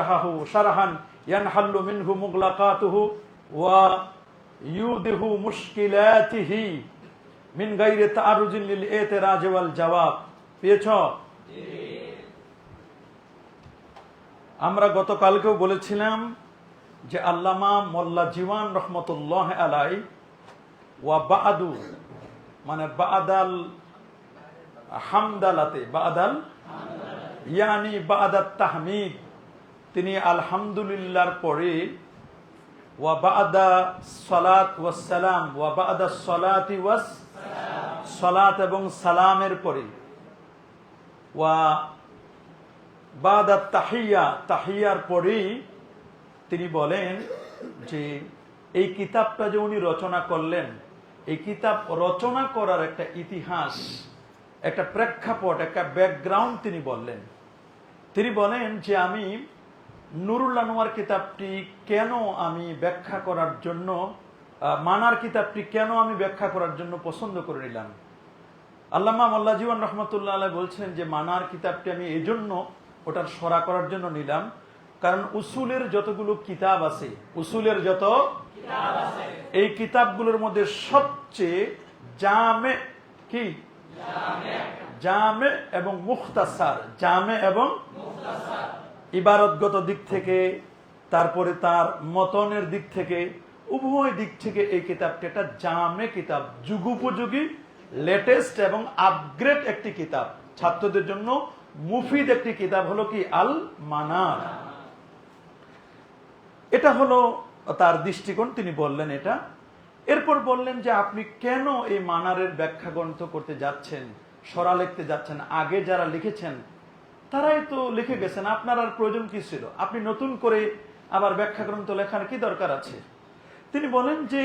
রাহাহু সারাহান ইয়ানহাল্লু মিনহু মুগলাকাতুহু ওয়া ইউদিহু মুশকিলাতিহি মিন গাইরে তাআরুজিন লিল পেয়েছ? আমরা গতকালকেও বলেছিলাম যে আল্লামা মোল্লা জীওয়ান রহমতুল্লাহ আলাই ওয়া বাদু মানে বাদাল হামদালাতে বাদাল ইয়ানি বাদাত তাহমিদ তিনি আলহামদুলিল্লাহর পরে, ওয়া বাদা সালাত ওয়াসালাম ওয়া বাদা সালাতি ওয়াস সালাত এবং সালামের পরে, ওয়া বাদা তাহিয়া, তাহিয়ার পরেই তিনি বলেন যে, এই কিতাবটা যে উনি রচনা করলেন, এই কিতাব রচনা করার একটা ইতিহাস, একটা প্রেক্ষাপট, একটা ব্যাকগ্রাউন্ড তিনি বললেন। তিনি বলেন যে, আমি নুরুল আনোয়ার কিতাবটি কেন আমি ব্যাখ্যা করার জন্য মানার কিতাবটি কেন আমি ব্যাখ্যা করার জন্য পছন্দ করে নিলাম? আল্লামা মোল্লা জীবন রহমতুল্লাহ আলাই বলছেন যে, মানার কিতাবটি আমি এই জন্য ওটার সরা করার জন্য নিলাম, কারণ উসুলের যতগুলো কিতাব আছে, উসুলের যত এই কিতাবগুলোর মধ্যে সবচেয়ে জামে কি? জামে। এবং মুখতাসার। জামে এবং ইবারতগত দিক থেকে, তারপরে তার মতনের দিক থেকে, উভয় দিক থেকে এই কিতাবটি একটা জামে কিতাব, যুগোপযোগী লেটেস্ট এবং আপগ্রেড একটি কিতাব। ছাত্রদের জন্য মুফিদ একটি কিতাব হলো কি? আল মানার এটা হলো তার দৃষ্টিকোণ, তিনি বললেন এটা। এরপর বললেন যে আপনি কেন এই মানারের ব্যাখ্যা গ্রন্থ করতে যাচ্ছেন, সরা লিখতে যাচ্ছেন? আগে যারা লিখেছেন তারাই তো লিখে গেছেন, আপনার আর প্রয়োজন কি ছিল? আপনি নতুন করে আবার ব্যাখ্যা গ্রন্থ লেখার কি দরকার আছে? তিনি বলেন যে,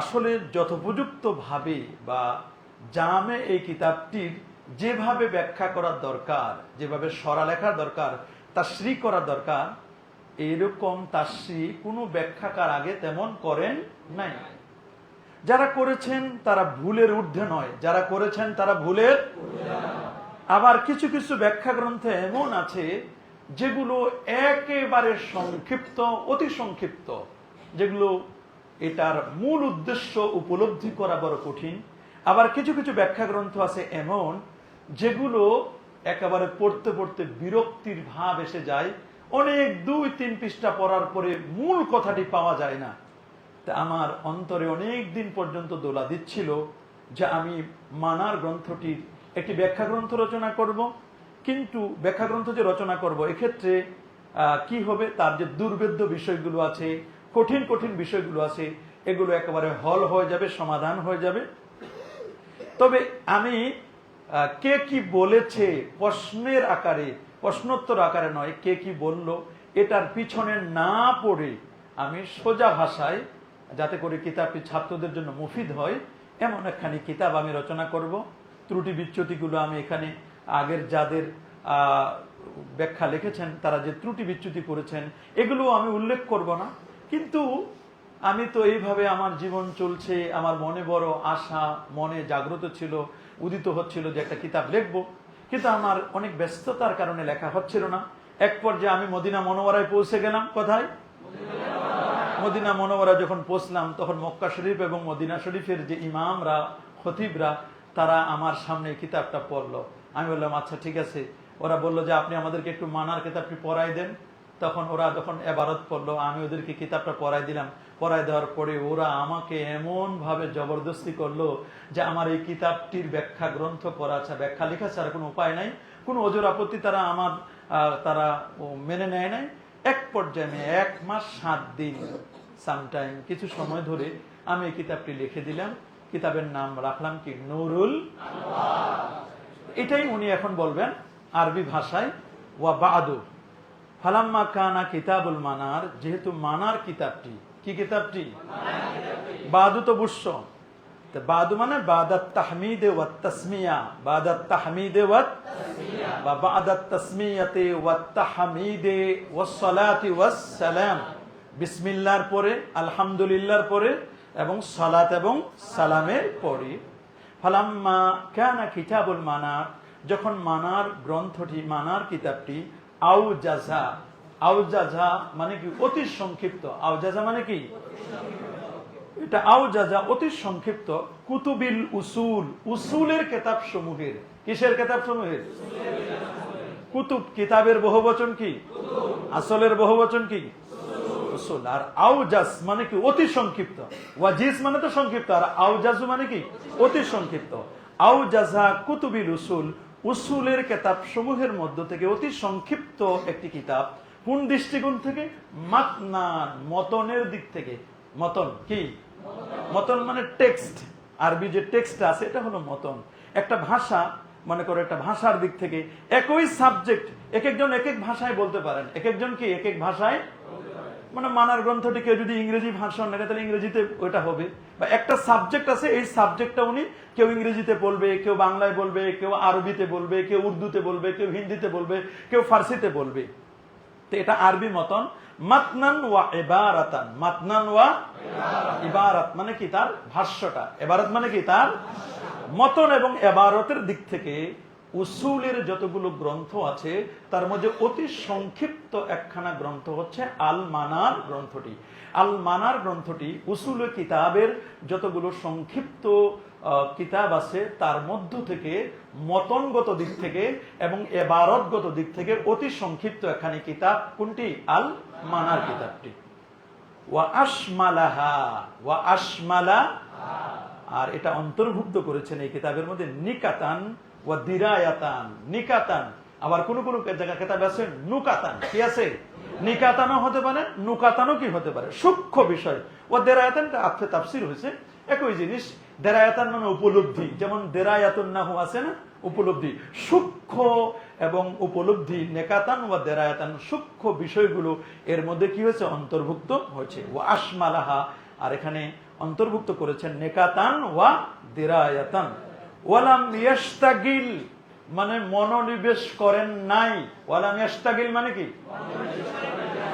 আসলে যথোপযুক্ত ভাবে বা জামে এই কিতাবটির যেভাবে ব্যাখ্যা করার দরকার, যেভাবে সরা লেখার দরকার তাশ্রী করার দরকার, এরকম তাশ্রী কোনো ব্যাখ্যাকার আগে তেমন করেন নাই। যারা করেছেন তারা ভুলের ঊর্ধ্বে নয়, যারা করেছেন তারা ভুলের আবার কিছু কিছু ব্যাখ্যা গ্রন্থে এমন আছে যেগুলো একেবারে সংক্ষিপ্ত, অতি সংক্ষিপ্ত, যেগুলো এটার মূল উদ্দেশ্য উপলব্ধি করা বড় কঠিন। আবার কিছু কিছু ব্যাখ্যা গ্রন্থ আছে এমন যেগুলো একেবারে পড়তে পড়তে বিরক্তির ভাব এসে যায়। অনেক দুই, তিন পৃষ্ঠা পড়ার পরে মূল কথাটি পাওয়া যায় না। তা আমার অন্তরে অনেক দিন পর্যন্ত দোলা দিচ্ছিল যে আমি মানার গ্রন্থটির একটি ব্যাখ্যা গ্রন্থ রচনা করব, কিন্তু ব্যাখ্যা গ্রন্থ যে রচনা করব, এক্ষেত্রে কি হবে? তার যে দুর্বেদ্য বিষয়গুলো আছে, কঠিন কঠিন বিষয়গুলো আছে, এগুলো একেবারে হল হয়ে যাবে, সমাধান হয়ে যাবে। তবে আমি কে কি বলেছে প্রশ্নের আকারে, প্রশ্নোত্তর আকারে নয়, কে কি বলল, এটার পিছনে না পড়ে আমি সোজা ভাষায়, যাতে করে কিতাবটি ছাত্রদের জন্য মুফিদ হয়, এমন একখানি কিতাব আমি রচনা করব। ত্রুটি বিচ্যুতিগুলো আমি এখানে আগের যাদের ব্যাখ্যা লিখেছেন, তারা যে ত্রুটি বিচ্যুতি করেছেন, এগুলো আমি উল্লেখ করব না। কিন্তু আমি তো এইভাবে আমার জীবন চলছে, আমার মনে বড় আশা, মনে জাগ্রত ছিল, উদিত হচ্ছিল যে একটা কিতাব লিখব। কিন্তু আমার অনেক ব্যস্ততার কারণে লেখা হচ্ছিল না। এক পর্যায়ে আমি মদিনা মনোয়ারায় পৌঁছে গেলাম, কোথায়? মদিনা মনোয়ারা যখন পৌঁছলাম, তখন মক্কা শরীফ এবং মদিনা শরীফের যে ইমামরা, খতিবরা তারা আমার সামনে কিতাবটা পড়ল। আমি বললাম আচ্ছা ঠিক আছে। ওরা বলল যে, আপনি আমাদেরকে একটু মানার কিতাবটি পড়াই দেন। তখন ওরা যখন এবারত পড়ল, আমি ওদেরকে কিতাবটা পড়াই দিলাম। পড়াই দেওয়ার পরে ওরা আমাকে এমন ভাবে জবরদস্তি করল যে, আমার এই কিতাবটির ব্যাখ্যা গ্রন্থ করা আছে ব্যাখ্যা লেখা ছাড়া কোনো উপায় নাই। কোনো ওজোর আপত্তি তারা আমার তারা মেনে নেয় নাই। এক পর্যায়ে এক মাস সাত দিন সামটাইম কিছু সময় ধরে আমি এই কিতাবটি লিখে দিলাম। কিতাবের নাম রাখলাম কি? নুরুল এটাই উনি এখন বলবেন আরবি ভাষায়, ওয়া বাদু। ফালাম্মা কানা কিতাবুল মানার, যেহেতু মানার কিতাবটি, কি কিতাবটি? বাদু তো বুঝছ। বাদু মানে বাদাত তাহমিদে ওয়াত তাসমিয়া, বাদাত তাহমিদে ওয়াত বা বাদাত তাসমিয়াতে ওয়াত তাহমিদে ওয়াস সালাতি ওয়াস সালাম। বিসমিল্লাহর পরে আলহামদুলিল্লাহর পরে এবং সালাত এবং সালামের পরে। ফালাম্মা কানা কিতাবুল মানার, যখন মানার গ্রন্থটি, মানার কিতাবটি আউ জাজা আউজাজা মানে কি? অতি সংক্ষিপ্ত। আউজাজা মানে কি? এটা আউজাজা অতি সংক্ষিপ্ত। কুতুবিল উসুল, উসুলের কেতাব সমূহের কিসের কেতাব সমূহের কুতুব, কিতাবের বহুবচন কি? আসলের বহুবচন কি? উসুল আর আউজাস মানে কি? অতি সংক্ষিপ্ত। ওয়াজিস মানে তো সংক্ষিপ্ত, আর মানে কি? অতি সংক্ষিপ্ত। কুতুবিল উসুল উসুলের কেতাব সমূহের মধ্য থেকে অতি সংক্ষিপ্ত একটি কিতাব। কোন দৃষ্টিকোণ থেকে? মতনের দিক থেকে। মতন কি? মতন মানে টেক্সট। আরবি যে টেক্সট আছে, এটা হলো মতন। একটা ভাষা, মনে করো একটা ভাষার দিক থেকে, একই সাবজেক্ট, এক একজন এক এক ভাষায় বলতে পারেন। এক একজন কি? এক এক ভাষায় মানে মানার গ্রন্থটি কেউ যদি ইংরেজি ভাষণ নেয়, তাহলে ইংরেজিতে ওটা হবে। বা একটা সাবজেক্ট আছে, এই সাবজেক্টটা উনি কেউ ইংরেজিতে বলবে, কেউ বাংলায় বলবে, কেউ আরবিতে বলবে, কেউ উর্দুতে বলবে, কেউ হিন্দিতে বলবে, কেউ ফার্সিতে বলবে। তো এটা আরবি মতন। মাতনান ওয়া এবারাতান মাতনান ওয়া ইবারাত মানে কি? তার ভাষ্যটা। এবারত মানে কি? তার মতন এবং এবারতের দিক থেকে উসুলের যতগুলো গ্রন্থ আছে, তার মধ্যে অতি সংক্ষিপ্ত একখানা গ্রন্থ হচ্ছে আল মানার গ্রন্থটি। আল মানার গ্রন্থটি উসুল কিতাবের যতগুলো সংক্ষিপ্ত কিতাব আছে, তার মধ্য থেকে মতনগত দিক থেকে এবং এবারতগত দিক থেকে অতি সংক্ষিপ্ত একখানি কিতাব। কোনটি? আল মানার কিতাবটি। ওয়া আশমালাহা, ওয়া আশমালা, আর এটা অন্তর্ভুক্ত করেছেন এই কিতাবের মধ্যে নিকাতান ওয়া দিরায়াতান, নিকাতান। আবার কোন কোন জায়গা কিতাব আছে? নুকাতান। কি আছে? নিকাতানও হতে পারে, নুকাতানও কি হতে পারে? সূক্ষ্ম বিষয়। ও দেরায়াতান আপনি তাফসির হয়েছে। একই জিনিস, দেরায়াতান মানে উপলব্ধি। যেমন দেরায়াতুন নাহু আছে না? উপলব্ধি। সূক্ষ্ম এবং উপলব্ধি, নেকাতান বা দেরায়াতান সূক্ষ্ম বিষয়গুলো এর মধ্যে কি হয়েছে? অন্তর্ভুক্ত হয়েছে। ও আসমালাহা আর এখানে অন্তর্ভুক্ত করেছেন নেকাতান ওয়া দেরায়াতান। ওয়ালাম মানে মনোনিবেশ করেন নাই। ওয়ালাম মানে কি?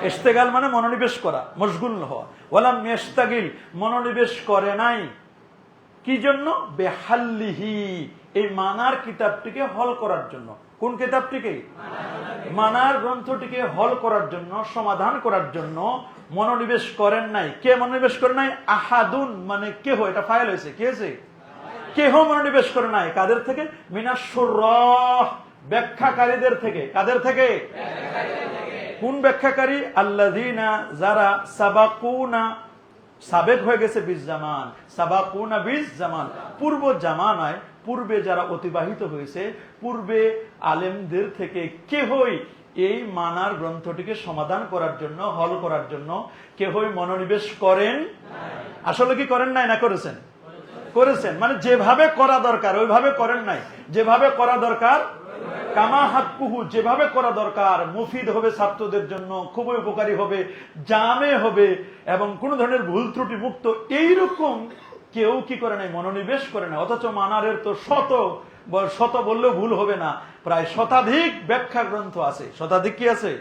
ইস্তেগাল মানে মনোনিবেশ করা, মশগুল হওয়া। ওয়ালাম ইয়াস্তাগিল মনোনিবেশ করে নাই। কি জন্য? বেহাল্লিহি, এই মানার কিতাবটিকে হল করার জন্য। কোন কিতাবটিকে? মানার গ্রন্থটিকে হল করার জন্য, সমাধান করার জন্য মনোনিবেশ করেন নাই। কে মনোনিবেশ করেন নাই? আহাদুন মানে কেহ, এটা ফাইল হয়েছে। কে হয়েছে? কেহ মনোনিবেশ করে নাই? কাদের থেকে? মিনাসুর ব্যাখ্যাকারীদের থেকে। কাদের থেকে? কোন ব্যাখ্যাকারী? আল্লাযীনা যারা সাবাকুনা, সাবেক হয়ে গেছে বিশ জামান। সাবাকুনা বিশ জামান। পূর্ব জামানায় পূর্বে যারা অতিবাহিত হয়েছে, পূর্বে আলেমদের থেকে কেহই এই মানার গ্রন্থটিকে সমাধান করার জন্য, হল করার জন্য কেহই মনোনিবেশ করেন আসলে কি করেন নাই না করেছেন? করেছেন। মানে যেভাবে করা দরকার, ওইভাবে করেন নাই। যেভাবে করা দরকার কামা হাক্কুহু যেভাবে করা দরকার, মুফিদ হবে ছাত্রদের জন্য, খুবই উপকারী হবে, জামে হবে, এবং কোন ধরনের ভুল ত্রুটি মুক্ত, এইরকম কেউ কি করে নাই, মনোনিবেশ করে না অথচ মানারের তো শত শত বললেও ভুল হবে না। প্রায় শতাধিক ব্যাখ্যা গ্রন্থ আছে। শতাধিক কি আছে?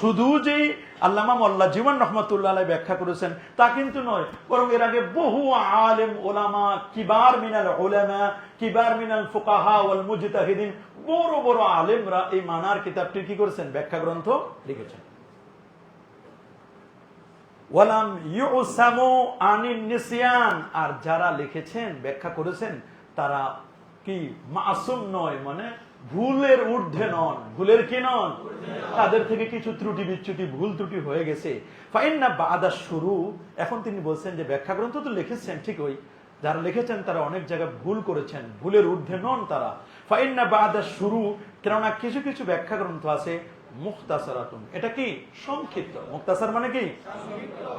শুধু যেই আল্লামা মোল্লা জীবন রহমতুল্লাহ ব্যাখ্যা করেছেন, তা কিন্তু নয়, বরং এর আগে বহু আলেম, ওলামা, কিবার মিনাল ওলামা কিবার মিনাল ফুকাহা ওয়াল মুজতাহিদিন, বড় বড় আলেমরা এই মানার কিতাবটি কি করেছেন? ব্যাখ্যা গ্রন্থ লিখেছেন। আর যারা লিখেছেন, ব্যাখ্যা করেছেন, তারা কি মাসুম নয় মানে ভুলের ঊর্ধ্বে নন। ভুলের কি নন? তাদের থেকে কিছু ত্রুটি বিচ্যুতি, ভুল ত্রুটি হয়ে গেছে। ফাইন্না বাদা শুরু। এখন তিনি বলছেন যে ব্যাখ্যা গ্রন্থ তো লিখেছেন ঠিকই যারা লিখেছেন তারা অনেক জায়গায় ভুল করেছেন। ভুলের ঊর্ধ্বে নন তারা। ফাইন্না বাদা শুরু। কেননা কিছু কিছু ব্যাখ্যা গ্রন্থ আছে, মুখতাসারাতুন। এটা কি? সংক্ষিপ্ত। মুখতাসার মানে কি?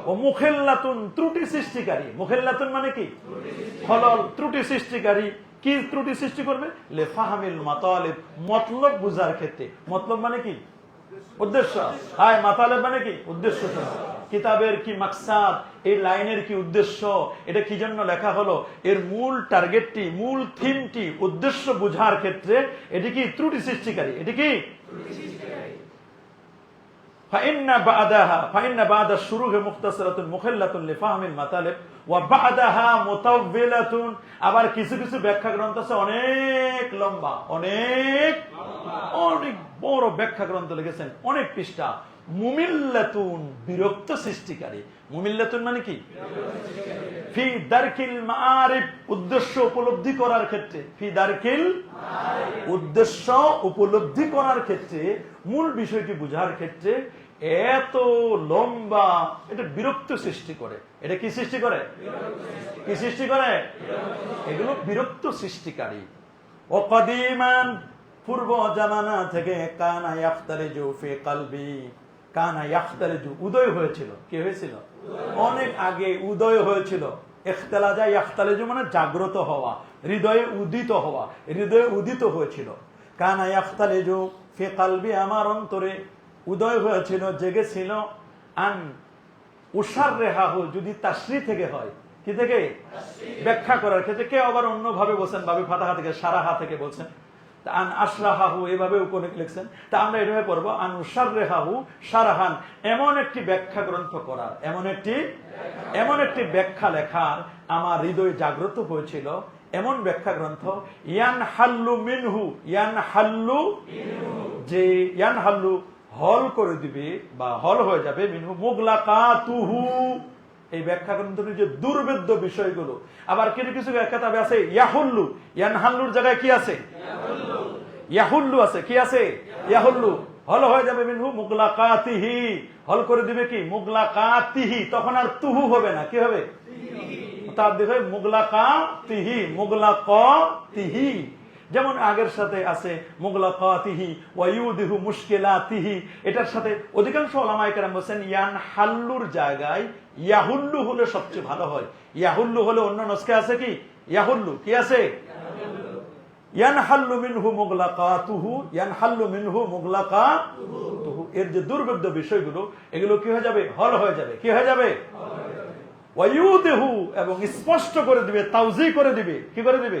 ও মুখেল্লাতুন ত্রুটি সৃষ্টিকারী। মুখেল্লাতুন মানে কি? খলল ত্রুটি সৃষ্টিকারী। কি ত্রুটি সৃষ্টি করবে? লেফাহামিল মাতালিব, মতলব বুঝার ক্ষেত্রে। মতলব মানে কি? উদ্দেশ্য। হায়, মাতালেব মানে কি? উদ্দেশ্য কিতাবের কি মাকসাদ? এই লাইনের কি উদ্দেশ্য? এটা কি জন্য লেখা হলো? এর মূল টার্গেটটি, মূল থিমটি, উদ্দেশ্য বুঝার ক্ষেত্রে এটি কি ত্রুটি সৃষ্টিকারী? এটি কি? فإن بعدها فإن بعد الشروح مختصرة مخلة لفهم المطالب وبعدها مطولة আবার কিছু কিছু ব্যাখ্যা গ্রন্থ আছে অনেক লম্বা অনেক অনেক বড় ব্যাখ্যা গ্রন্থ লিখেছেন অনেক পৃষ্ঠা মুমিল্লাতুন, বিরক্ত সৃষ্টিকারী। মুমিল্লাতুন মানে কি? ফি দারকিল মারিফ উদ্দেশ্য উপলব্ধি করার ক্ষেত্রে। ফি দারকিল উদ্দেশ্য উপলব্ধি করার ক্ষেত্রে, মূল বিষয়টি বোঝার ক্ষেত্রে এত লম্বা, এটা বিরক্ত সৃষ্টি করে। এটা কি সৃষ্টি করে? কি সৃষ্টি করে? এগুলো বিরক্ত সৃষ্টিকারী। ও কদিমান পূর্ব জামানা থেকে কানা ইয়াখতারিজু ফি কালবি। কানা ইয়াখতারিজু, উদয় হয়েছিল। কি হয়েছিল? অনেক আগে উদয় হয়েছিল। ইয়াখতালিজু মানে জাগ্রত হওয়া, হৃদয়ে উদিত হওয়া, হৃদয়ে উদিত হয়েছিল। কানা আমার অন্তরে উদয় হয়েছিল, জেগেছিল আন উষার রেহাহু যদি তাশ্রী থেকে হয়। কি থেকে? ব্যাখ্যা করার ক্ষেত্রে কেউ আবার অন্যভাবে বলছেন? বাবে ফাতাহা থেকে, সারাহা থেকে বলছেন। আন আশরাহাহু এভাবে উপরে লিখছেন। তা আমরা এভাবে পড়ব, আন উষার রেহাহু সারাহান এমন একটি ব্যাখ্যা গ্রন্থ করার, এমন একটি এমন একটি ব্যাখ্যা লেখার আমার হৃদয় জাগ্রত হয়েছিল। এমন ব্যাখ্যা গ্রন্থ, ইয়ান হাল্লু মিনহু, ইয়ান হাল্লু যে, ইয়ান হাল্লু হল করে দিবে বা হল হয়ে যাবে, মিনহু মুগলাকাতুহু। এই ব্যাখ্যা গ্রন্থের যে দুর্বেদ্য বিষয়গুলো। আবার কিছু কিছু কেতাবে আছে ইয়াহুল্লু। ইয়ানহাল্লুর জায়গায় কি আছে? ইয়াহুল্লু আছে। কি আছে? ইয়াহুল্লু। হল হয়ে যাবে মিনহু মুগলাকাতিহি। হল করে দিবে কি? মুগলা মুগলাকাতিহি। তখন আর তুহু হবে না। কি হবে? তার দিকে মুগলাকা তিহি মুগলাক তিহি যেমন আগের সাথে আছে মুগলাকা তিহি ওয়াইউদিহু মুশকিলা তিহি এটার সাথে অধিকাংশ ওলামায়ে কেরাম বলছেন, ইয়ান হাল্লুর জায়গায় ইয়াহুল্লু হলে সবচেয়ে ভালো হয়। ইয়াহুল্লু হলে অন্য নস্কে আছে কি? ইয়াহুল্লু। কি আছে? ইয়ান হাল্লু মিনহু মুগলাকাতুহু, ইয়ান হাল্লু মিনহু মুগলাকাতুহু। এর যে দুর্বেদ্য বিষয়গুলো, এগুলো কি হয়ে যাবে? হল হয়ে যাবে। কি হয়ে যাবে? ওয়ায়ুদেহু এবং স্পষ্ট করে দিবে তাউজি করে দিবে। কি করে দিবে?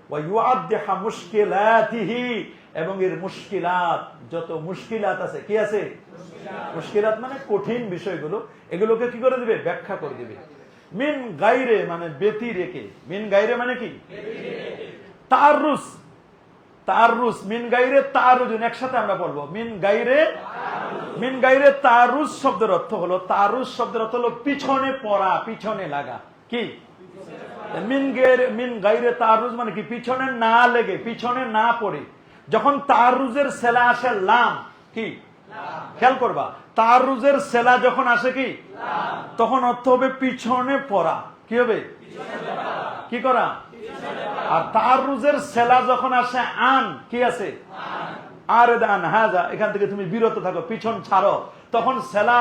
মুশকিলাতিহি এবং এর মুশকিলাত যত মুশকিলাত আছে কি আছে? মুশকিলাত। মানে কঠিন বিষয়গুলো এগুলোকে কি করে দিবে? ব্যাখ্যা করে দিবে। মিন গাইরে মানে বেতি রেখে। মিন গাইরে মানে কি? তারুস তারুস মিন গাইরে তারুজুন একসাথে আমরা বলব মিন গাইরে মিন গাইরে তারুস শব্দের অর্থ হলো তারুস শব্দের অর্থ হলো পিছনে পড়া পিছনে লাগা। কি? মিন গাইরে মিন গাইরে তারুজ মানে কি? পিছনে না লেগে পিছনে না পড়ে। যখন তারুজের সেলা আসে লাম কি? খেয়াল করবা। তারুজের সেলা যখন আসে কি? তখন অর্থ হবে পিছনে পড়া। কি হবে? কি করা? আর তারুজের সেলা যখন আসে আন কি আছে? আর দান হাজা এখান থেকে তুমি বিরত থাকো পিছন ছাড়ো। তখন সেলা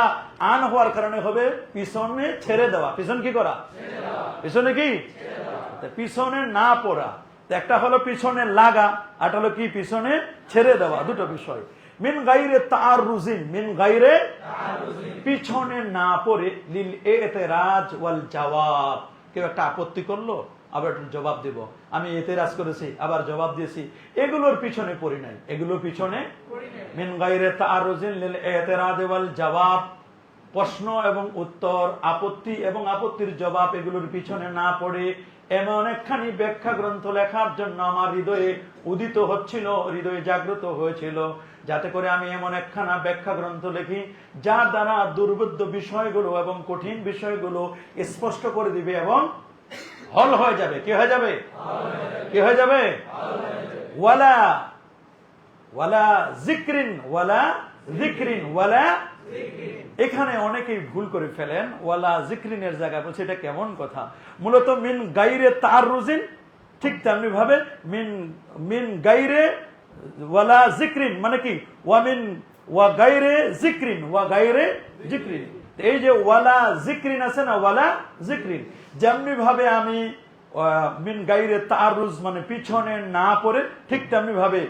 আন হওয়ার কারণে হবে পিছনে ছেড়ে দেওয়া। পিছন কি করা? পিছনে কি? পিছনে না পড়া। একটা হলো পিছনে লাগা আর হলো কি? পিছনে ছেড়ে দেওয়া, দুটো বিষয়। মিন গাইরে তার রুজিন মিন গাইরে পিছনে না পড়ে লিল এতেরাজ ওয়াল জবাব কেউ একটা আপত্তি করল? আবার জবাব দেব। আমি এতেরাজ করেছি আবার জবাব দিয়েছি। এগুলোর পিছনে পড়ি নাই। এগুলোর পিছনে জবাব। প্রশ্ন এবং উত্তর আপত্তি এবং আপত্তির জবাব এগুলোর পিছনে না পড়ে এমন একখানি ব্যাখ্যা গ্রন্থ লেখার জন্য আমার হৃদয়ে উদিত হচ্ছিল হৃদয়ে জাগ্রত হয়েছিল। যাতে করে আমি এমন একখানা ব্যাখ্যা গ্রন্থ লিখি যার দ্বারা দুর্বোধ্য বিষয়গুলো এবং কঠিন বিষয়গুলো স্পষ্ট করে দিবে এবং হল হয়ে যাবে। কি হয়ে যাবে? কি হয়ে যাবে? ওয়ালা। ওয়ালা জিক্রিন ওয়ালা জিক্রিন, ওয়ালা এখানে অনেকেই ভুল করে ফেলেন। ওয়ালা জিক্রিনের জায়গায় বলছে, এটা কেমন কথা? মূলত মিন গাইরে তার রুজিন ঠিক তেমনি ভাবে মিন মিন গাইরে ওয়ালা জিক্রিন মানে কি? ওয়া মিন, ওয়া গাইরে জিক্রিন, ওয়া গাইরে জিক্রিন। এই যে ওয়ালা জিক্রিন আছে না, ওয়ালা জিক্রিন, যেমনি ভাবে আমি মিন গাইরে তারুজ মানে পিছনে না পড়ে, ঠিক তেমনি ভাবে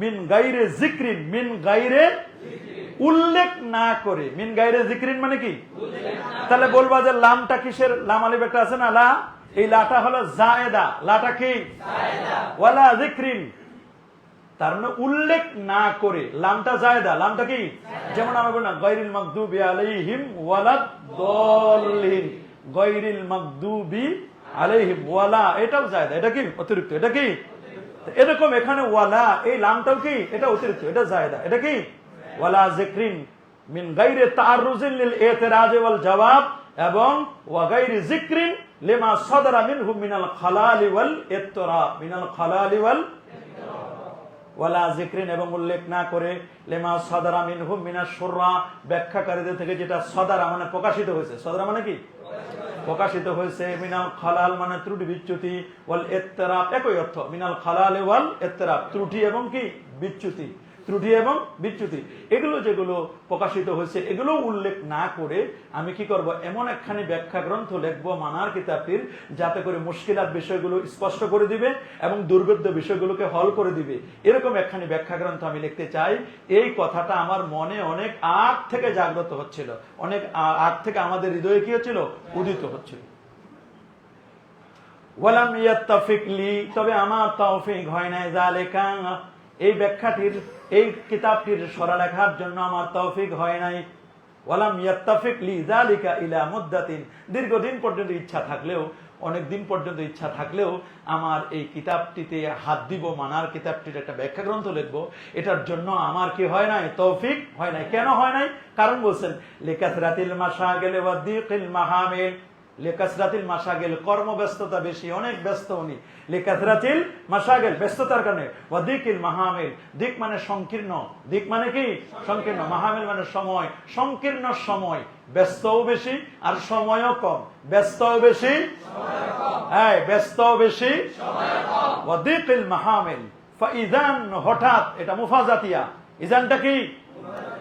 মিন গাইরে জিক্রিন, মিন গাইরে উল্লেখ না করে, মিন গাইরে জিক্রিন মানে কি? তাহলে বলবা যে লামটা কিসের? লাম আলিফ একটা আছে না, লা? এই লাটা হলো জায়েদা, লাটা কি? ওয়ালা জিক্রিন। তার মানে উল্লেখ না করে, লামটা জায়দা, লামটা কি? যেমন আমরা বলি না গৈরিল মকদুবি আলাইহিম ওয়ালাদ গৈরিল মকদুবি আলাইহিম ওয়ালা, এটাও জায়দা, এটা কি? অতিরিক্ত, এটা কি? এরকম এখানে ওয়ালা, এই লামটাও কি? এটা অতিরিক্ত, এটা জায়দা, এটা কি? ওয়ালা জিক্রিন মিন গাইরে ওয়াল জবাব এবং ওয়া গাইরি জিক্রিন লিমা সাদারা মিনাল খালালি ওয়াল মিনাল খালালি ওয়াল ওয়ালা জিক্রিন এবং উল্লেখ না করে লেমা সদারা মিনহুম মিনা সুররা ব্যাখ্যাকারীদের থেকে যেটা সদারা মানে প্রকাশিত হয়েছে। সদারা মানে কি? প্রকাশিত হয়েছে মিনাল খালাল মানে ত্রুটি বিচ্যুতি, ওয়াল এত্তেরাব একই অর্থ, মিনাল খালাল ওয়াল এত্তেরাব ত্রুটি এবং কি? বিচ্যুতি। ত্রুটি এবং বিচ্যুতি। এগুলো যেগুলো প্রকাশিত হয়েছে, এগুলো উল্লেখ না করে আমি কি করব? এমন একখানি ব্যাখ্যা গ্রন্থ লিখব মানার কিতাবটির, যাতে করে মুশকিলাত বিষয়গুলো স্পষ্ট করে দিবে এবং দুর্বেদ্য বিষয়গুলোকে হল করে দিবে। এরকম একখানি ব্যাখ্যা গ্রন্থ আমি লিখতে চাই। এই কথাটা আমার মনে অনেক আগ থেকে জাগ্রত হচ্ছিল। অনেক আগ থেকে আমাদের হৃদয়ে কি হচ্ছিল? উদিত হচ্ছিল। ওয়ালাম ইয়াত্তাফিক লি, তবে আমার তৌফিক হয় নাই জালিকা এই ব্যাখ্যাটির, এই কিতাবটির সরালেখার জন্য আমার তৌফিক হয় নাই। ওয়ালাম ইয়াত্তাফিক লি জালিকা ইলা দীর্ঘদিন পর্যন্ত ইচ্ছা থাকলেও অনেক দিন পর্যন্ত ইচ্ছা থাকলেও আমার এই কিতাবটিতে হাত দিব, মানার কিতাবটির একটা ব্যাখ্যা গ্রন্থ লিখব। এটার জন্য আমার কি হয় নাই? তৌফিক হয় নাই। কেন হয় নাই? কারণ বলছেন, লেকাসরাতিল মাসা গেলে ওয়াদিকিল মাহামিল। লেকাসরাতিল মাসাগেল কর্মব্যস্ততা বেশি, অনেক ব্যস্ত উনি। লেকাসরাতিল মাসাগেল ব্যস্ততার কারণে। মাহামিল, দিক মানে সংকীর্ণ। দিক মানে কি? সংকীর্ণ। মাহামিল মানে সময়। সংকীর্ণ সময়। ব্যস্তও বেশি আর সময়ও কম। ব্যস্তও বেশি? হ্যাঁ ব্যস্তও বেশি। মাহামিল। ফাইজান হঠাৎ, এটা মুফাজাতিয়া। ইজানটা কি?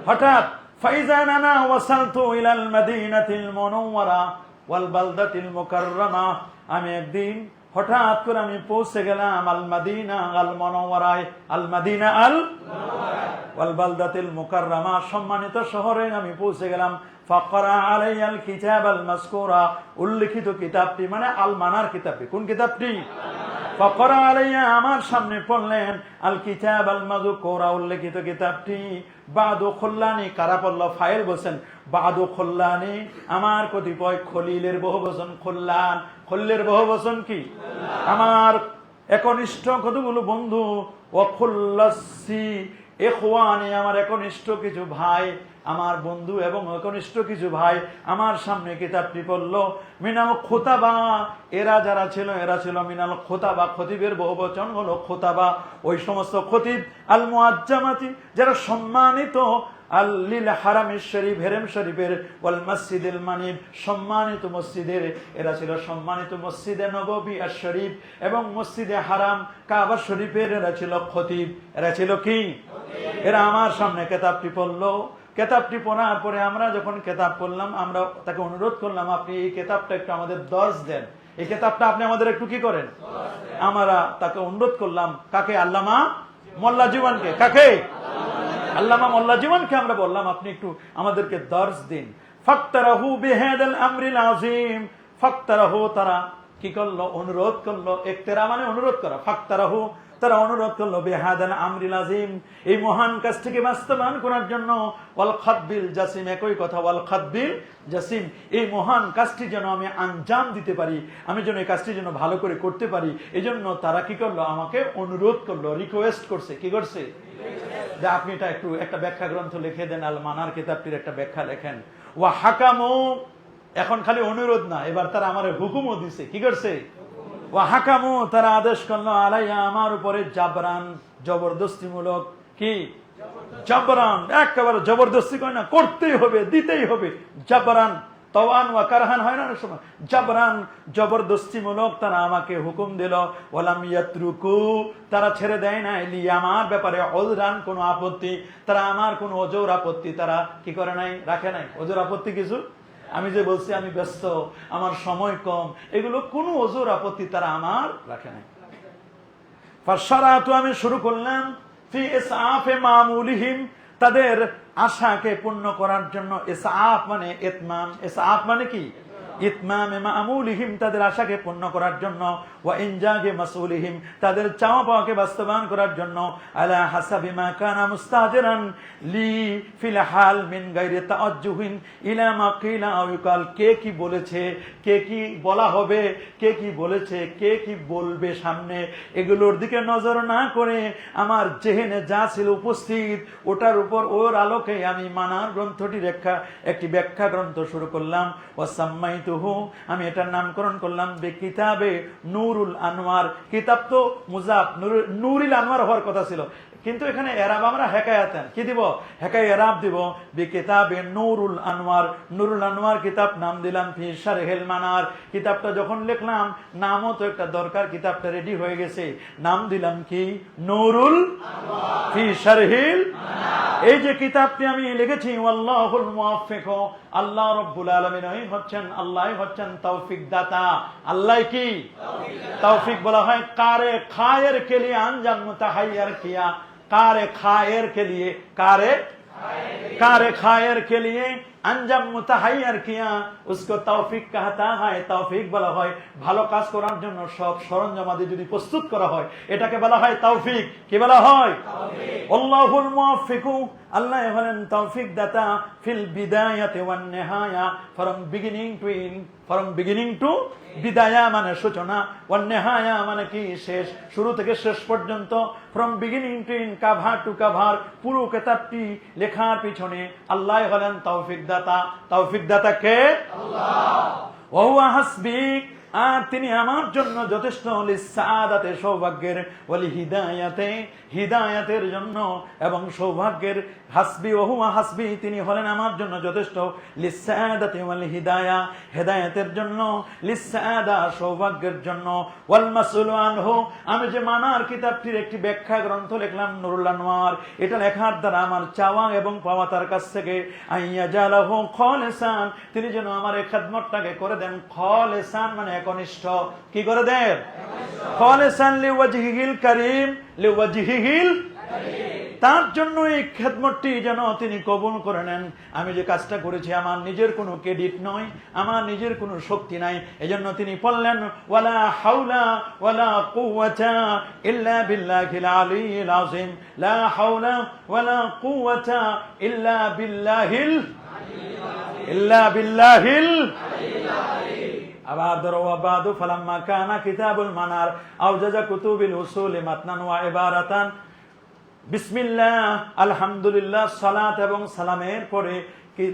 হঠাৎ। ফাইজান আনা ওয়াসালতু ইলাল মাদিনাতিল মুনাওয়ারা। মুকাররামা। আমি একদিন হঠাৎ করে আমি পৌঁছে গেলাম আল মাদিনা, আল মনোয়ারায়। আল মাদিনা আল ওয়াল বালদাতিল মুকাররামা, সম্মানিত শহরে আমি পৌঁছে গেলাম। ফাকরা আলাইয়াল কিতাব আল মাসকুরা উল্লিখিত কিতাবটি মানে আল মানার কিতাবটি। কোন কিতাবটি? আমার সামনে পড়লেন আল কিতাব আল মাযকুরা উল্লেখিত কিতাবটি। বাদু খোল্লানি, কারা পড়ল? ফাইল বসেন বাদু খোল্লানি, আমার কতিপয় খলিলের বহু বচন খোল্লান। খল্লের বহু বচন কি? আমার একনিষ্ঠ কতগুলো বন্ধু? ও খোল্লাসি এখওয়ানি আমার একনিষ্ঠ কিছু ভাই। আমার বন্ধু এবং একনিষ্ঠ কিছু ভাই, আমার সামনে কিতাবটি পড়ল মিনাল খোতাবা। এরা যারা ছিল, এরা ছিল মিনাল খোতাবা, খতিবের বহু বচন হলো খোতাবা। ওই সমস্ত খতিব আল মুআজ্জামাতি যারা সম্মানিত আল্লিল হারামের শরীফ, হেরেম শরীফের, ওয়াল মসজিদুল মানিব, সম্মানিত মসজিদের। এরা ছিল সম্মানিত মসজিদে নববী আর শরীফ এবং মসজিদে হারাম, কাবা শরীফের এরা ছিল খতিব। এরা ছিল কি? এরা আমার সামনে কেতাবটি পড়ল কেতাবটি পড়ার পরে আমরা যখন কেতাব পড়লাম, আমরা তাকে অনুরোধ করলাম, আপনি এই কেতাবটা একটু আমাদের দর্শ দেন। এই কেতাবটা আপনি আমাদের একটু কি করেন? আমরা তাকে অনুরোধ করলাম, কাকে? আল্লামা মোল্লা জীবনকে। কাকে? আল্লামা মোল্লা জীবনকে আমরা বললাম, আপনি একটু আমাদেরকে দর্শ দিন। ফাক্তারাহু বিহাদাল আমরিল আজিম ফাক্তারাহু তারা কি করল? অনুরোধ করল, একতেরা মানে অনুরোধ করা। ফাক্তারাহু তারা অনুরোধ করল, বেহাদান আমরিল আজিম এই মহান কাজটিকে বাস্তবায়ন করার জন্য ওয়াল খাদবিল জাসিম, একই কথা, ওয়াল খাদবিল জাসিম। এই মহান কাজটি যেন আমি আঞ্জাম দিতে পারি, আমি যেন এই কাজটি যেন ভালো করে করতে পারি এই জন্য তারা কি করল, আমাকে অনুরোধ করল রিকোয়েস্ট করছে। কি করছে? যে আপনি এটা একটু, একটা ব্যাখ্যা গ্রন্থ লিখে দেন, আল মানার কিতাবটির একটা ব্যাখ্যা লেখেন। ওয়া হাকামো, এখন খালি অনুরোধ না, এবার তারা আমার হুকুমও দিছে। কি করছে? হাকামু তারা আদেশ করল, আলাইয়া আমার উপরে জাবরান, জবরদস্তিমূলক, কি? জাবরান, একেবারে জবরদস্তি করে না, করতেই হবে, দিতেই হবে, জাবরান, তওয়ান হয় না জাবরান, জবরদস্তিমূলক, তারা আমাকে হুকুম দিল ইয়াতরুকু, তারা ছেড়ে দেয় না এলি আমার ব্যাপারে অজরান কোনো আপত্তি, তারা আমার কোনো অজোর আপত্তি, তারা কি করে নাই? রাখে নাই। অজোর আপত্তি কিছু? আমি যে বলছি, আমি ব্যস্ত, আমার সময় কম, এগুলো কোনো অজুর আপত্তি তারা আমার রাখে নাই। ফাসারাতু আমি শুরু করলাম, ফি মামুলিহিম, তাদের আশাকে পূর্ণ করার জন্য। ইসআফ মানে এতমাম আপ মানে কি? ইতমামে মামুলিহিম, তাদের আশাকে পূর্ণ করার জন্য, ওয়া ইনজাগে মাসউলিহিম, তাদের চাওয়া পাওয়াকে বাস্তবায়ন করার জন্য, আলা হাসাবি মা কানা মুস্তাহজিরান লি ফিল হাল মিন গায়রি তাআজ্জুহিন ইলা মা কিলা, আও ইউকাল, কে কি বলেছে, কে কি বলা হবে, কে কি বলেছে, কে কি বলবে সামনে, এগুলোর দিকে নজর না করে আমার জেহেনে যা ছিল উপস্থিত, ওটার উপর ওর আলোকে আমি মানার গ্রন্থটি রেখা, একটি ব্যাখ্যা গ্রন্থ শুরু করলাম। ওয়াসাম্মাইতুহু আমি এটার নামকরণ করলাম বে কিতাবে নুরুল আনোয়ার কিতাব তো নুরুল- নুরিল আনোয়ার হওয়ার কথা ছিল। কিন্তু এখানে এরাব আমরা হেকায়াতেন। কি দিব? হেকায় এরাব দিব। বি কিতাবে নুরুল আনোয়ার নুরুল আনোয়ার কিতাব নাম দিলাম ফি শারহেল মানার। কিতাবটা যখন লিখলাম, নামও তো একটা দরকার, কিতাবটা রেডি হয়ে গেছে। নাম দিলাম কি? নুরুল ফি শারহিল এই যে কিতাবটি আমি লিখেছি আল্লাহুল মুওয়াফফিক আল্লাহ রব্বুল আলামিন হচ্ছেন আল্লাহ হচ্ছেন তৌফিক দাতা। আল্লাহ কি? তৌফিক। বলা হয় কারে, খায়ের কে লিয়ে আঞ্জাম মুতাহাইয়ার, কিয়া। কারে খায়ের কে লিয়ে কারে कारे खायर के लिए আঞ্জাম মুতাহাইয়ার কিয়া উসকো তৌফিক কাহতা হয় তৌফিক বলা হয় ভালো কাজ করার জন্য সব সরঞ্জামাদি যদি প্রস্তুত করা হয় এটাকে বলা হয় তৌফিক কি বলা হয় আল্লাহুল মুওয়াফফিকু আল্লাহ হলেন তৌফিক দাতা ফিল বিদায়াতে ওয়ান নিহায়া from beginning to in from beginning to বিদায়া মানে সূচনা, অন্যহায়া মানে কি শেষ, শুরু থেকে শেষ পর্যন্ত from beginning to end cover to cover পুরো কেতাবটি লেখার পিছনে আল্লাহ হলেন তৌফিক দাতা। তৌফিক দাতা কে? ওহুয়া হাসবিক আর তিনি আমার জন্য যথেষ্ট লিসাদাতে, সৌভাগ্যের ওয়ালি হিদায়াতে, হিদায়াতের জন্য এবং সৌভাগ্যের হাসবি, ওহুয়া হাসবি, তিনি হলেন আমার জন্য যথেষ্ট লিসাদাতে ওয়ালি হিদায়া, হেদায়াতের জন্য, লিসাদা সৌভাগ্যের জন্য। ওয়াল মাসুল আনহু, আমি যে মানার কিতাবটির একটি ব্যাখ্যা গ্রন্থ লিখলাম, নুরুল আনোয়ার এটা লেখার দ্বারা আমার চাওয়া এবং পাওয়া তার কাছ থেকে। আইয়া জালাহু খালিসান, তিনি যেন আমার এই খেদমতটাকে করে দেন। খালিসান মানে একনিষ্ঠ। কি করে দেন? তার জন্য এই খেদমতটি যেন তিনি কবুল করে নেন। আমি যে কাজটা করেছি, আমার নিজের কোনো ক্রেডিট নয়, আমার নিজের কোনো শক্তি নাই। এজন্য তিনি বললেন, ওয়ালা হাওলা ওয়ালা কুওয়াতা ইল্লা বিল্লাহিল আলিয়্যিল আযীম। লা হাওলা ওয়ালা কুওয়াতা ইল্লা বিল্লাহিল ইল্লা বিল্লাহিল আবার ধরো আবাদু ফালাম্মা কানা কিতাবুল মানার, আওজাজা কুতুবিল উসুল মাতনান ওয়া ইবারাতান। বিসমিল্লাহ, আলহামদুলিল্লাহ, সালাত এবং সালামের পরে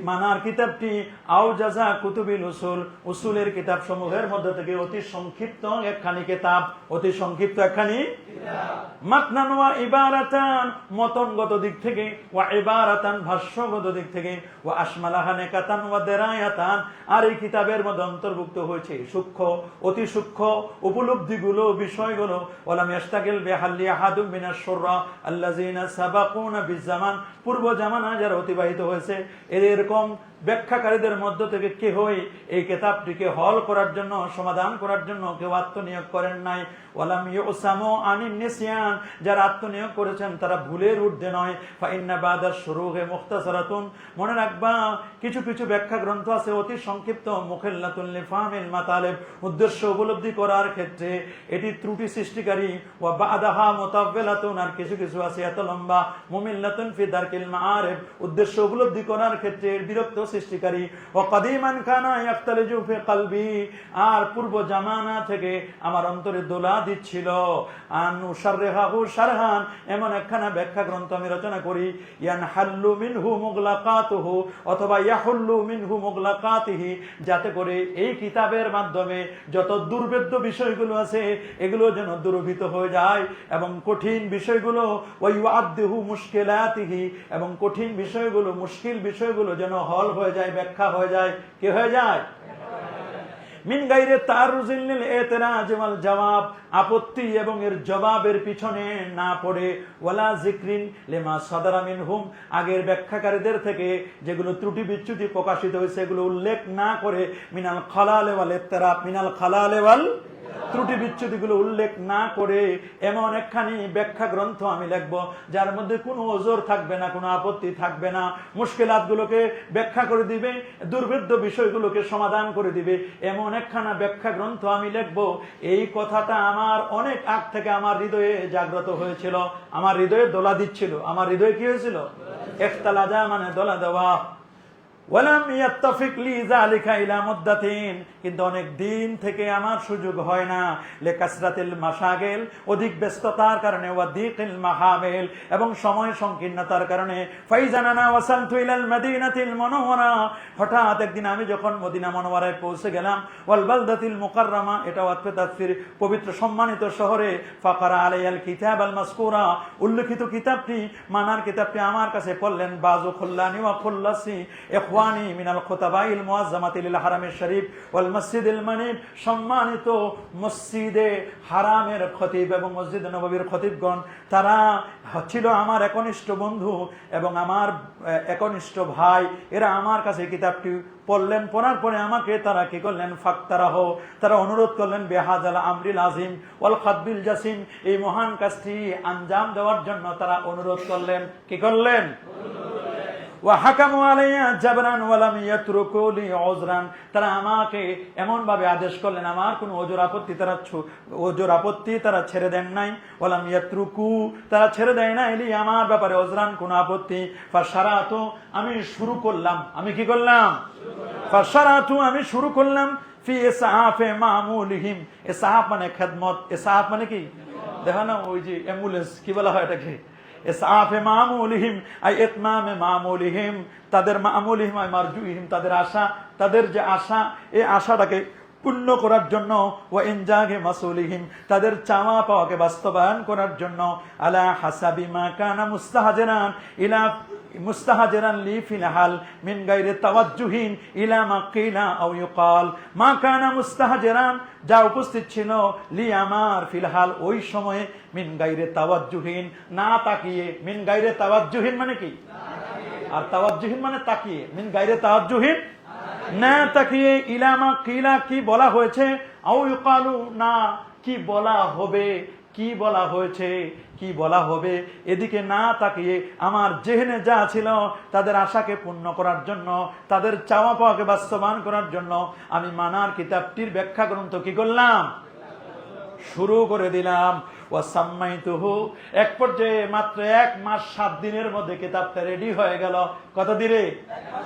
মানার কিতাবটি আউজাজা কুতুবিল উসুল উসুলের কিতাব সমূহের মধ্যে থেকে অতি সংক্ষিপ্ত একখানি কিতাব, অতি সংক্ষিপ্ত একখানি মাতনান ওয়া ইবারাতান, মতনগত দিক থেকে, ওয়া ইবারাতান, ভাষ্যগত দিক থেকে, ওয়া নেকাতান ওয়া দেরায়াতান, আর এই কিতাবের মধ্যে অন্তর্ভুক্ত হয়েছে সূক্ষ্ম, অতি সূক্ষ্ম উপলব্ধিগুলো, বিষয়গুলো, ওয়ালাম ইয়াস্তাকিল বিহাল্লি আল্লাযিনা সাবাকুনা পূর্ব জামানা যারা অতিবাহিত হয়েছে এরকম ব্যাখ্যাকারীদের মধ্য থেকে কেহই এই কেতাবটিকে হল করার জন্য, সমাধান করার জন্য কেউ আত্মনিয়োগ করেন নাই। যারা আত্মনিয়োগ করেছেন তারা ভুলের ঊর্ধ্বে নয়। ফাইন্না মুখতাসারাতুন, মনে রাখবা, কিছু কিছু ব্যাখ্যা গ্রন্থ আছে অতি সংক্ষিপ্ত মুখিল্লাতুল লিফামিল মাতালেব, উদ্দেশ্য উপলব্ধি করার ক্ষেত্রে এটি ত্রুটি সৃষ্টিকারী। ওয়া বাদাহা মুতাব্বিলাতুন আর কিছু কিছু আছে এত লম্বা। মুমিল্লাতুন ফি দারকিল মাআরিফ উদ্দেশ্য উপলব্ধি করার ক্ষেত্রে বিরক্ত সৃষ্টিকারী। ওয়া কাদিমান কানা ইয়াফতালিজু ফি কলবি। আর পূর্ব জামানা থেকে আমার অন্তরে দোলা দিচ্ছিল। শারহান, এমন একখানা ব্যাখ্যা গ্রন্থ আমি রচনা করি। ইয়ান হাল্লু মিনহু অথবা ইয়াহুল্লু মিনহু যাতে করে এই কিতাবের মাধ্যমে যত দুর্বেদ্য বিষয়গুলো আছে, এগুলো যেন দুর্ভিত হয়ে যায় এবং কঠিন বিষয়গুলো ওই আব্দেহু এবং কঠিন বিষয়গুলো, মুশকিল বিষয়গুলো যেন হল হয়ে যায়, ব্যাখ্যা হয়ে যায়, কি হয়ে যায়? মিন গাইরে তারুজিল এতরাজ ওয়াল জবাব, আপত্তি এবং এর জবাবের পিছনে না পড়ে, ওয়ালা জিক্রিন লেমা সাদারা মিনহুম, আগের ব্যাখ্যাকারীদের থেকে যেগুলো ত্রুটি বিচ্যুতি প্রকাশিত হয়েছে এগুলো উল্লেখ না করে মিনাল খালালে ওয়াল ইত্তারাব মিনাল খালা ওয়াল ত্রুটি বিচ্ছুতিগুলো উল্লেখ না করে এমন একখানি ব্যাখ্যা গ্রন্থ আমি লিখব, যার মধ্যে কোনো ওজোর থাকবে না, কোনো আপত্তি থাকবে না। মুশকিলাত গুলোকে ব্যাখ্যা করে দিবে দুর্ভেদ্য বিষয়গুলোকে সমাধান করে দিবে। এমন একখানা ব্যাখ্যা গ্রন্থ আমি লিখব, এই কথাটা আমার অনেক আগ থেকে আমার হৃদয়ে জাগ্রত হয়েছিল, আমার হৃদয়ে দোলা দিচ্ছিল। আমার হৃদয়ে কি হয়েছিল? একতালাজা মানে দোলা দেওয়া। ওয়ালাম ইয়াত্তাফিক লি যালিকা ইলা মুদ্দাতিন। কিন্তু অনেক দিন থেকে আমার সুযোগ হয় না। মাশাগিল, অধিক ব্যস্ততার কারণে এবং সময় সংকীর্ণতার কারণে, ফাইজানানা ওয়াসালতু ইলাল মাদিনাতিল মুনাওয়ারা। হঠাৎ একদিন আমি যখন মদিনা মনোয়ারায় পৌঁছে গেলাম, ওয়াল বালদাতিল মুকাররামা, এটা পবিত্র সম্মানিত শহরে, ফাকারা আলাইয়াল কিতাব আল মাসকুরা। উল্লেখিত কিতাবটি, মানার কিতাবটি আমার কাছে পড়লেন, বাজু খুল্লানি ওয়া খুল্লাসি ইখওয়ানি মিনাল খুতাবাইল মুআজ্জামাতি লিল হারামিশ শরীফ ওয়াল মসজিদিল মানিব। সম্মানিত মসজিদে হারামের খতিব এবং মসজিদ নববীর খতিবগণ, তারা ছিল আমার একনিষ্ঠ বন্ধু এবং আমার একনিষ্ঠ ভাই। এরা আমার কাছে কিতাবটি পড়লেন, পড়ার পরে আমাকে তারা কি করলেন? ফাক্তারাহ, তারা অনুরোধ করলেন, বেহাজাল আমরিল আজিম ওয়াল খাদবিল জাসিম। এই মহান কাজটি আঞ্জাম দেওয়ার জন্য তারা অনুরোধ করলেন। কি করলেন? জাবরান লি তারা আমাকে আদেশ করলেন, আমার আপত্তি তারা আপত্তি তারা ছেড়ে দেন নাই। ইয়াতরুকু, তারা ছেড়ে দেয় আমার ব্যাপারে আপত্তি। আমি শুরু করলাম। আমি কি করলাম? আমি শুরু করলাম ফি ইসআফে মামুলিহিম। ইসআফ মানে খেদমত। ইসআফ মানে কি? দেখো না, ওই যে অ্যাম্বুলেন্স, কি বলা হয় এটাকে? তাদের মামুলিহিম, আই মারজুহিম তাদের আশা, তাদের যে আশা, এই আশাটাকে পূর্ণ করার জন্য ও এনজাগে মাসুলিহিম, তাদের চাওয়া পাওয়াকে বাস্তবায়ন করার জন্য, আলা হাসাবি মা কানা মুস্তাহাজিরান, ইলা মুস্তাহাজিরান লি ফিলহাল মিন গায়রি তাওয়াজ্জুহিন ইলা মা কিলা আও ইউকাল। মা কানা মুস্তাহাজিরান, যা উপস্থিত ছিল, লি আমার ফিলহাল, ওই সময়ে মিন গায়রে তাওয়াজ্জুহিন, না তাকিয়ে। মিন গায়রে তাওয়াজ্জুহিন মানে কি? আর তাওয়াজ্জুহিন মানে তাকিয়ে। মিন গায়রে তাওয়াজ্জুহিন, না তাকিয়ে। ইলামা কিলা, কি বলা হয়েছে? আও ইউকালু, না, কি বলা হবে? কি বলা হয়েছে, কি বলা হবে, এদিকে না তাকিয়ে আমার জেহেনে যা ছিল তাদের আশাকে পূর্ণ করার জন্য, তাদের চাওয়া পাওয়াকে বাস্তবায়ন করার জন্য আমি মানার কিতাবটির ব্যাখ্যা গ্রন্থ কি করলাম? শুরু করে দিলাম। ও সাম্মাইতুহু এক পর্যায়ে মাত্র এক মাস সাত দিনের মধ্যে কিতাবটা রেডি হয়ে গেল। কত দিনে?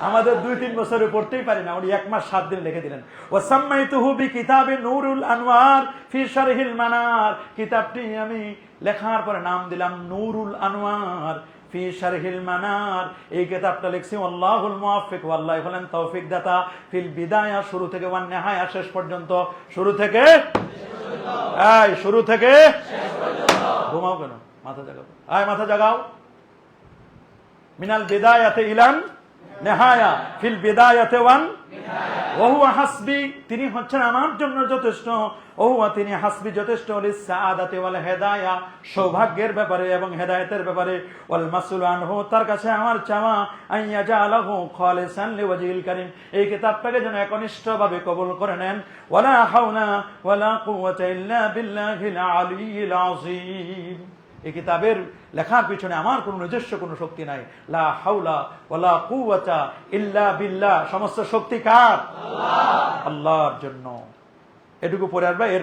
আমাদের দুই তিন বছরে পড়তেই পারি না, উনি এক মাস সাত দিন লিখে দিলেন। ও সাম্মাইতুহু বি কিতাবে নুরুল আনোয়ার ফি হিল মানার। কিতাবটি আমি লেখার পরে নাম দিলাম নুরুল আনোয়ার মানার। এই কিতাবটা লিখছি হলেন তৌফিক দাতা। ফিল শুরু থেকে ওয়ান নেহায়া শেষ পর্যন্ত। শুরু থেকে এই শুরু থেকে। ঘুমাও কেন? মাথা জাগাও। আয় মাথা জাগাও। মিনাল বিদায়াতে ইলান। নেহায়া ফিল বিদায়াতে ওয়ান। ওহুয়া হাসবি, তিনি হচ্ছেন আমার জন্য যথেষ্ট। ওহুয়া, তিনি হাসবি যথেষ্ট। লিসাআদাতি ওয়াল হেদায়া, সৌভাগ্যের ব্যাপারে এবং হেদায়েতের ব্যাপারে। ওয়াল মাসউল আনহু, তার কাছে আমার চাওয়া আইয়া জালাহু খালিসান লিওয়াজিল কারীম। এই কিতাবটাকে যেন একনিষ্ঠভাবে কবুল করে নেন। ওয়ালা হাওলা ওয়ালা কুওয়াতা ইল্লা বিল্লাহিল আলিয়্যিল আযীম। এই কিতাবের লেখার পিছনে আমার কোনো নিজস্ব কোনো শক্তি নাই। লা হাউলা ওলা কুয়াচা ইল্লা বিল্লা সমস্ত শক্তি কার? আল্লাহর জন্য। এটুকু পরে আসবে এর